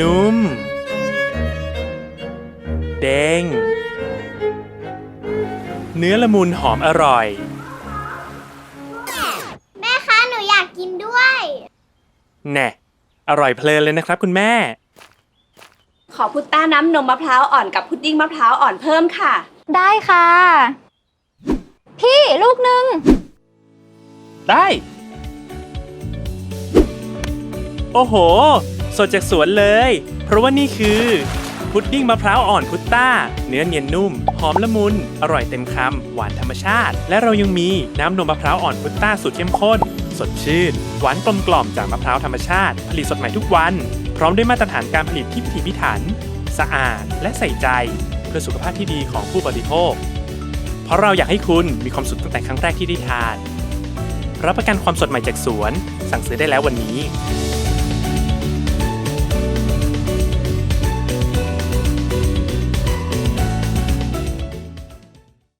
นุ่ม เด้ง เนื้อละมุนหอมอร่อย แม่คะหนูอยากกินด้วย แน่ อร่อยเพลินเลยนะครับคุณแม่ ขอพุตต้าน้ำนมมะพร้าวอ่อนกับพุดดิ้งมะพร้าวอ่อนเพิ่มค่ะ ได้ค่ะ พี่ลูกหนึ่งได้ โอ้โห สดจากสวนเลย เพราะว่านี่คือ พุดดิ้งมะพร้าวอ่อนพุตต้า เนื้อเนียนนุ่ม หอมละมุน อร่อยเต็มคำ หวานธรรมชาติ และเรายังมีน้ำนมมะพร้าวอ่อนพุตต้าสูตรเข้มข้น สดชื่น หวานกลมกล่อมจากมะพร้าวธรรมชาติ ผลิตสดใหม่ทุกวัน พร้อมด้วยมาตรฐานการผลิตที่พิถีพิถัน สะอาดและใส่ใจ เพื่อสุขภาพที่ดีของผู้บริโภค เพราะเราอยากให้คุณมีความสุขตั้งแต่ครั้งแรกที่ได้ทาน รับประกันความสดใหม่จากสวน สั่งซื้อได้แล้ววันนี้